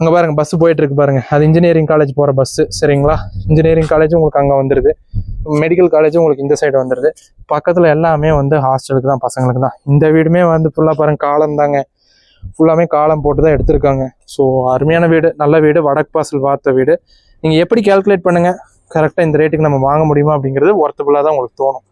அங்கே பாருங்க பஸ் போயிட்டு இருக்கு பாருங்க. அது இன்ஜினியரிங் காலேஜ் போகிற பஸ்ஸு சரிங்களா? இன்ஜினியரிங் காலேஜ் உங்களுக்கு அங்கே வந்துடுது மெடிக்கல் காலேஜ் உங்களுக்கு இந்த சைடு வந்துடுது பக்கத்தில் எல்லாமே வந்து ஹாஸ்டலுக்கு தான் பசங்களுக்கு தான். இந்த வீடுமே வந்து ஃபுல்லாக பாருங்கள் காலம் தாங்க. ஃபுல்லாமே காலம் போட்டு தான் எடுத்திருக்காங்க. ஸோ அருமையான வீடு நல்ல வீடு வடக்கு பாசல் பார்த்த வீடு. நீங்கள் எப்படி கேல்குலேட் பண்ணுங்க? கரெக்டாக இந்த ரேட்டுக்கு நம்ம வாங்க முடியுமா அப்படிங்கிறது ஒர்த்தபுளாக தான் உங்களுக்கு தோணும்.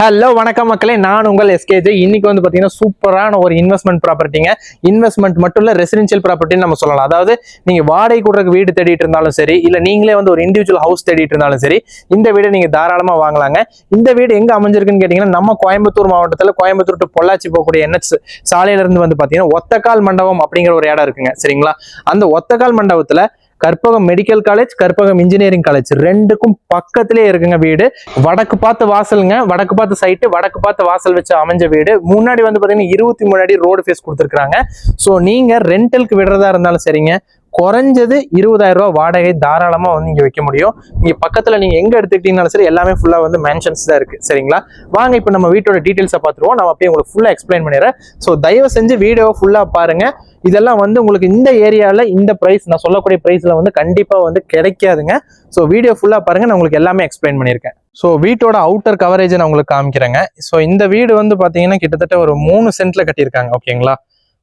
ஹலோ வணக்கம் மக்களே. நான் உங்கள் எஸ்கேஜே இன்னைக்கு வந்து பார்த்தீங்கன்னா சூப்பரான ஒரு இன்வெஸ்ட்மெண்ட் ப்ராப்பர்ட்டிங்க இன்வெஸ்ட்மெண்ட் மட்டும் இல்லை ரெசிடென்ஷியல் ப்ராப்பர்ட்டின்னு நம்ம சொல்லலாம். அதாவது நீங்கள் வாடகை கொடுக்க வீடு தேடிட்டு இருந்தாலும் சரி இல்லை நீங்களே வந்து ஒரு இண்டிவிஜுவல் ஹவுஸ் தேடிட்டு இருந்தாலும் சரி இந்த வீடை நீங்கள் தாராளமாக வாங்கலாங்க. இந்த வீடு எங்கே அமைஞ்சிருக்குன்னு கேட்டிங்கன்னா நம்ம கோயம்புத்தூர் மாவட்டத்தில் கோயம்புத்தூர் டு பொள்ளாச்சி போகக்கூடிய என்எச் சாலையிலேருந்து வந்து பார்த்தீங்கன்னா ஒத்தக்கால் மண்டபம் அப்படிங்கிற ஒரு இடம் இருக்குங்க. சரிங்களா? அந்த ஒத்தக்கால் மண்டபத்தில் Karpagam medical college Karpagam engineering college ரெண்டுக்கும் பக்கத்திலே இருக்குங்க வீடு. வடக்கு பார்த்த வாசலுங்க வடக்கு பார்த்த சைட்டு வடக்கு பார்த்த வாசல் வச்சு அமைஞ்ச வீடு. முன்னாடி வந்து பார்த்தீங்கன்னா இருபத்தி மூணு அடி ரோடு ஃபேஸ் கொடுத்துருக்காங்க ஸோ நீங்கள் ரெண்டலுக்கு விடுறதா இருந்தாலும் சரிங்க. குறைஞ்சது இருபதாயிரம் ரூபா வாடகை தாராளமா வந்து இங்க வைக்க முடியும். இங்க பக்கத்துல நீங்க எங்க எடுத்துக்கிட்டீங்கனாலும் சரி எல்லாமே ஃபுல்லா வந்து மென்ஷன்ஸ் தான் இருக்கு. சரிங்களா? வாங்க இப்போ நம்ம வீட்டோட டீட்டெயில்ஸை பார்த்துருவோம். நம்ம அப்படியே உங்களுக்கு ஃபுல்லா எக்ஸ்பிளைன் பண்ணிடுறேன். ஸோ தயவு செஞ்சு வீடியோ ஃபுல்லா பாருங்க. இதெல்லாம் வந்து உங்களுக்கு இந்த ஏரியாவில் இந்த ப்ரைஸ் நான் சொல்லக்கூடிய ப்ரைஸில் வந்து கண்டிப்பாக வந்து கிடைக்காதுங்க. ஸோ வீடியோ ஃபுல்லாக பாருங்கள் நான் உங்களுக்கு எல்லாமே எக்ஸ்பிளைன் பண்ணியிருக்கேன். ஸோ வீட்டோட அவுட்டர் கவரேஜ் நான் உங்களுக்கு காமிக்கிறேங்க. ஸோ இந்த வீடு வந்து பார்த்தீங்கன்னா கிட்டத்தட்ட ஒரு மூணு சென்ட்டில் கட்டியிருக்காங்க. ஓகேங்களா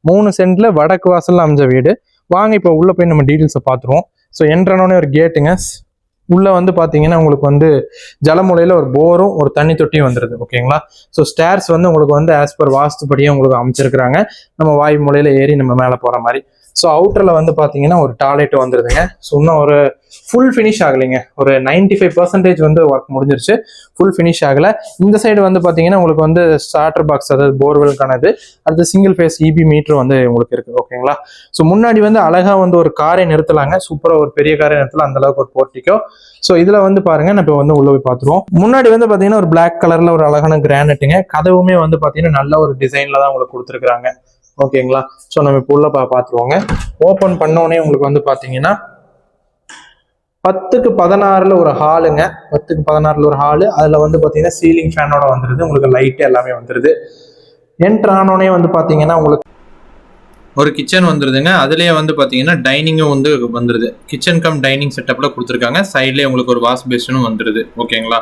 மூணு சென்ட்ல வடக்கு வாசல்ல அமைஞ்ச வீடு. வாங்க இப்போ உள்ளே போய் நம்ம டீட்டெயில்ஸை பார்த்துருவோம் ஸோ என்ட்ரனோடனே ஒரு கேட்டுங்க உள்ளே வந்து பார்த்தீங்கன்னா உங்களுக்கு வந்து ஜலமுலையில் ஒரு போரும் ஒரு தண்ணி தொட்டியும் வந்துடுது ஓகேங்களா ஸோ ஸ்டேர்ஸ் வந்து உங்களுக்கு வந்து ஆஸ் பர் வாஸ்துப்படியே உங்களுக்கு அமைச்சிருக்கிறாங்க. நம்ம வாய் மூலையில் ஏறி நம்ம மேலே போகிற மாதிரி. ஸோ அவுட்டரில் வந்து பார்த்தீங்கன்னா ஒரு டாய்லெட் வந்துருதுங்க. ஸோ இன்னும் ஒரு ஃபுல் ஃபினிஷ் ஆகலைங்க. ஒரு 95% ஃபைவ் பர்சன்டேஜ் வந்து ஒர்க் முடிஞ்சிருச்சு. ஃபுல் ஃபினிஷ் ஆகலை. இந்த சைடு வந்து பார்த்தீங்கன்னா உங்களுக்கு வந்து ஸ்டார்டர் பாக்ஸ் அதாவது போர்வெல்கானது அடுத்து சிங்கிள் ஃபேஸ் இபி மீட்டர் வந்து உங்களுக்கு இருக்குது ஓகேங்களா ஸோ முன்னாடி வந்து அழகாக வந்து ஒரு காரை நிறுத்தலாங்க. சூப்பராக ஒரு பெரிய காரை நிறுத்தலாம் அந்தளவுக்கு ஒரு போர்ட்டிக்கோ. ஸோ இதில் வந்து பாருங்க நம்ம இப்போ வந்து உள்ளே போய் பார்த்துருவோம் முன்னாடி வந்து பார்த்தீங்கன்னா ஒரு பிளாக் கலரில் ஒரு அழகான கிரானைட்டுங்க கதவுமே வந்து பார்த்தீங்கன்னா நல்ல ஒரு டிசைனில் தான் உங்களுக்கு கொடுத்துருக்குறாங்க. ஓகேங்களா? ஸோ நம்ம இப்போ உள்ள பா பார்த்துருவோங்க ஓப்பன் பண்ணோடனே உங்களுக்கு வந்து பார்த்தீங்கன்னா பத்துக்கு பதினாறில் ஒரு ஹாலுங்க பத்துக்கு பதினாறில் ஒரு ஹாலு அதில் வந்து பார்த்தீங்கன்னா சீலிங் ஃபேனோட வந்துருது. உங்களுக்கு லைட்டு எல்லாமே வந்துருது. என்ட்ரு ஆனோடனே வந்து பார்த்தீங்கன்னா உங்களுக்கு ஒரு கிச்சன் வந்துருதுங்க. அதுலேயே வந்து பார்த்தீங்கன்னா டைனிங்கும் வந்து வந்துருது. கிச்சன் கம் டைனிங் செட்டப்பில் கொடுத்துருக்காங்க. சைட்லேயே உங்களுக்கு ஒரு வாஷ் பேஷனும் வந்துருது. ஓகேங்களா?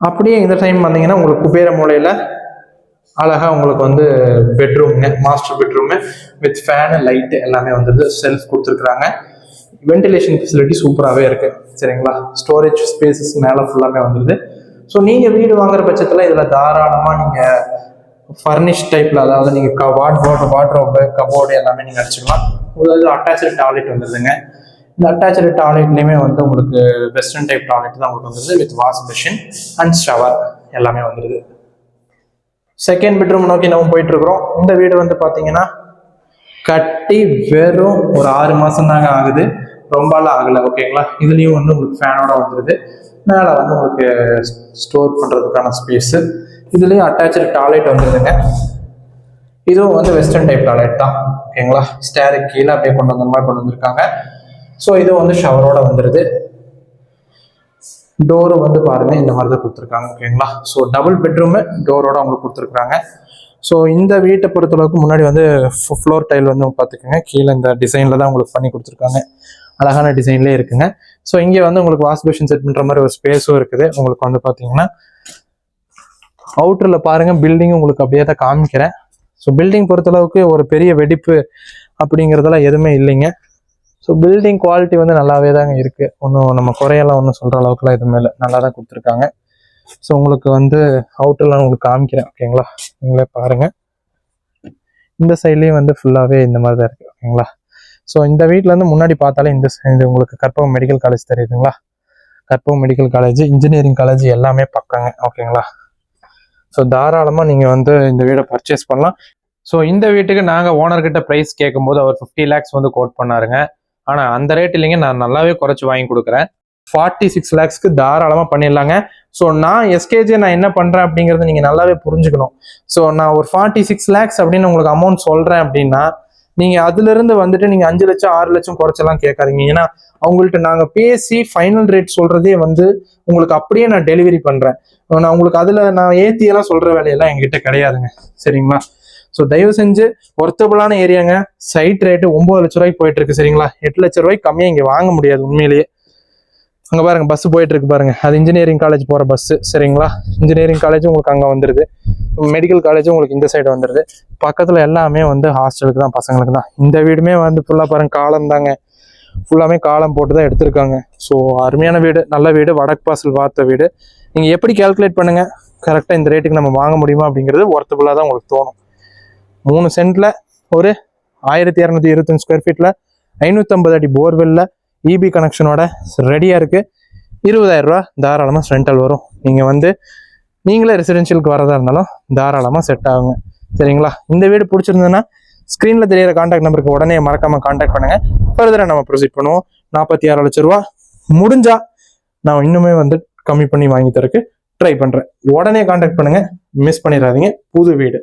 அப்படியே இந்த டைம் வந்தீங்கன்னா உங்களுக்கு குபேர மூலையில அழகா உங்களுக்கு வந்து பெட்ரூம்ங்க master bedroom with fan light எல்லாமே வந்துருது செல்ஃப் கொடுத்துருக்குறாங்க. வென்டிலேஷன் ஃபெசிலிட்டி சூப்பராகவே இருக்கு சரிங்களா? ஸ்டோரேஜ் ஸ்பேசஸ் மேலே ஃபுல்லாமே வந்துருது. ஸோ நீங்கள் வீடு வாங்குற பட்சத்தில் இதில் தாராளமாக நீங்கள் ஃபர்னிஷ் டைப்பில் அதாவது நீங்கள் வாட் வாட் வாட்ரோப்பு கபோர்டு எல்லாமே நீங்கள் அடிச்சுக்கலாம். அதாவது அட்டாச்சு டாய்லெட் வந்துருதுங்க. இந்த அட்டாச்சு டாய்லெட்லேயுமே வந்து உங்களுக்கு வெஸ்டர்ன் டைப் டாய்லெட் தான் உங்களுக்கு வந்துருது with wash machine and shower எல்லாமே வந்துருது. செகண்ட் பெட்ரூம் நோக்கி நம்ம போயிட்டு இருக்கிறோம் இந்த வீடு வந்து பார்த்தீங்கன்னா கட்டி வெறும் ஒரு ஆறு மாதம் தாங்க ஆகுது. ரொம்பலாம் ஆகலை ஓகேங்களா இதுலேயும் வந்து உங்களுக்கு ஃபேனோட வந்துருது. மேலே வந்து உங்களுக்கு ஸ்டோர் பண்ணுறதுக்கான ஸ்பேஸு இதுலேயும் அட்டாச்சு டாய்லெட் வந்துருதுங்க. இதுவும் வந்து வெஸ்டர்ன் டைப் டாய்லெட் தான் ஓகேங்களா ஸ்டேருக்கு கீழே அப்படியே கொண்டு வந்த மாதிரி கொண்டு வந்திருக்காங்க. ஸோ இது வந்து ஷவரோட வந்துடுது டோரு வந்து பாருங்க இந்த மாதிரி தான் கொடுத்துருக்காங்க ஓகேங்களா ஸோ டபுள் பெட்ரூமு டோரோட அவங்களுக்கு கொடுத்துருக்காங்க. ஸோ இந்த வீட்டை பொறுத்தளவுக்கு முன்னாடி வந்து ஃப்ளோர் டைல் வந்து பார்த்துக்கோங்க. கீழே இந்த டிசைனில் தான் உங்களுக்கு பண்ணி கொடுத்துருக்காங்க. அழகான டிசைன்லேயே இருக்குங்க. ஸோ இங்கே வந்து உங்களுக்கு வாஷ் பேஷன் செட் பண்ணுற மாதிரி ஒரு ஸ்பேஸும் இருக்குது. உங்களுக்கு வந்து பார்த்தீங்கன்னா அவுட்டரில் பாருங்கள் பில்டிங் உங்களுக்கு அப்படியே தான் காமிக்கிறேன். ஸோ பில்டிங் பொறுத்தளவுக்கு ஒரு பெரிய வெடிப்பு அப்படிங்கிறதெல்லாம் எதுவுமே இல்லைங்க. ஸோ பில்டிங் குவாலிட்டி வந்து நல்லாவே தாங்க இருக்குது ஒன்றும் நம்ம குறையெல்லாம் ஒன்றும் சொல்கிற அளவுக்குலாம் எதுவுமே இல்லை. நல்லா தான் கொடுத்துருக்காங்க. ஸோ உங்களுக்கு வந்து அவுட்டர்லாம் உங்களுக்கு காமிக்கிறேன் ஓகேங்களா நீங்களே பாருங்கள் இந்த சைட்லேயும் வந்து ஃபுல்லாகவே இந்த மாதிரி தான் இருக்குது ஓகேங்களா ஸோ இந்த வீட்டிலேருந்து முன்னாடி பார்த்தாலே இந்த இது உங்களுக்கு கற்பகம் மெடிக்கல் காலேஜ் தெரியுதுங்களா? Karpagam medical college engineering college எல்லாமே பக்கங்க ஓகேங்களா ஸோ தாராளமாக நீங்கள் வந்து இந்த வீடை பர்ச்சேஸ் பண்ணலாம். ஸோ இந்த வீட்டுக்கு நாங்கள் ஓனர்கிட்ட ப்ரைஸ் கேட்கும்போது அவர் ஃபிஃப்டி லேக்ஸ் வந்து கோட் பண்ணாருங்க. ஆனால் அந்த ரேட் இல்லைங்க. நான் நல்லாவே குறைச்சி வாங்கி கொடுக்குறேன். ஃபார்ட்டி சிக்ஸ் லேக்ஸ்க்கு தாராளமாக பண்ணிடலாங்க. ஸோ நான் எஸ்கேஜே நான் என்ன பண்ணுறேன் அப்படிங்கிறத நீங்கள் நல்லாவே புரிஞ்சுக்கணும். ஸோ நான் ஒரு ஃபார்ட்டி சிக்ஸ் லேக்ஸ் அப்படின்னு உங்களுக்கு அமௌண்ட் சொல்கிறேன் அப்படின்னா நீங்கள் அதுலேருந்து வந்துட்டு நீங்கள் அஞ்சு லட்சம் ஆறு லட்சம் குறைச்செல்லாம் கேட்காதீங்க. ஏன்னா அவங்கள்ட்ட நாங்கள் பேசி ஃபைனல் ரேட் சொல்கிறதே வந்து உங்களுக்கு அப்படியே நான் டெலிவரி பண்ணுறேன் நான் உங்களுக்கு அதில் நான் ஏத்தியெல்லாம் சொல்கிற வேலையெல்லாம் எங்கிட்ட கிடையாதுங்க. சரிங்களா? ஸோ தயவு செஞ்சு ஒர்த்தபிளான ஏரியாங்க சைட் ரேட்டு ஒன்பது லட்ச ரூபாய்க்கு போயிட்டு இருக்கு சரிங்களா? எட்டு லட்ச ரூபாய்க்கு கம்மியாக இங்கே வாங்க முடியாது உண்மையிலேயே. அங்கே பாருங்க பஸ் போயிட்டு இருக்கு பாருங்க. அது இன்ஜினியரிங் காலேஜ் போகிற பஸ்ஸு சரிங்களா? இன்ஜினியரிங் காலேஜ் உங்களுக்கு அங்கே வந்துருது. மெடிக்கல் காலேஜும் உங்களுக்கு இந்த சைடு வந்துருது. பக்கத்தில் எல்லாமே வந்து ஹாஸ்டலுக்கு தான் பசங்களுக்கு தான். இந்த வீடுமே வந்து ஃபுல்லாக பாருங்க காலம் தாங்க. ஃபுல்லாமே காலம் போட்டு தான் எடுத்திருக்காங்க. ஸோ அருமையான வீடு நல்ல வீடு வடக்கு பாசல் பார்த்த வீடு. நீங்கள் எப்படி கால்குலேட் பண்ணுங்க? கரெக்டாக இந்த ரேட்டுக்கு நம்ம வாங்க முடியுமா அப்படிங்கிறது ஒர்த்தபுளாக தான் உங்களுக்கு தோணும். மூணு சென்ட்டில் ஒரு ஆயிரத்தி இரநூத்தி இருபத்தஞ்சு ஸ்கொயர் ஃபீட்டில் ஐநூற்றம்பது அடி போர்வெல்ல இபி கனெக்ஷனோட ரெடியாக இருக்குது இருபதாயிரரூவா தாராளமாக ரெண்டல் வரும். நீங்கள் வந்து நீங்களே ரெசிடென்ஷியலுக்கு வரதா இருந்தாலும் தாராளமாக செட் ஆகுங்க. சரிங்களா? இந்த வீடு பிடிச்சிருந்ததுன்னா ஸ்க்ரீனில் தெரியிற காண்டாக்ட் நம்பருக்கு உடனே மறக்காமல் காண்டாக்ட் பண்ணுங்கள் ஃபர்தராக நம்ம ப்ரொசீட் பண்ணுவோம். நாற்பத்தி ஆறு லட்ச ரூபா. முடிஞ்சா நான் இன்னுமே வந்து கம்மி பண்ணி வாங்கி தரக்கு ட்ரை பண்ணுறேன் உடனே காண்டாக்ட் பண்ணுங்கள் மிஸ் பண்ணிடாதீங்க. புது வீடு.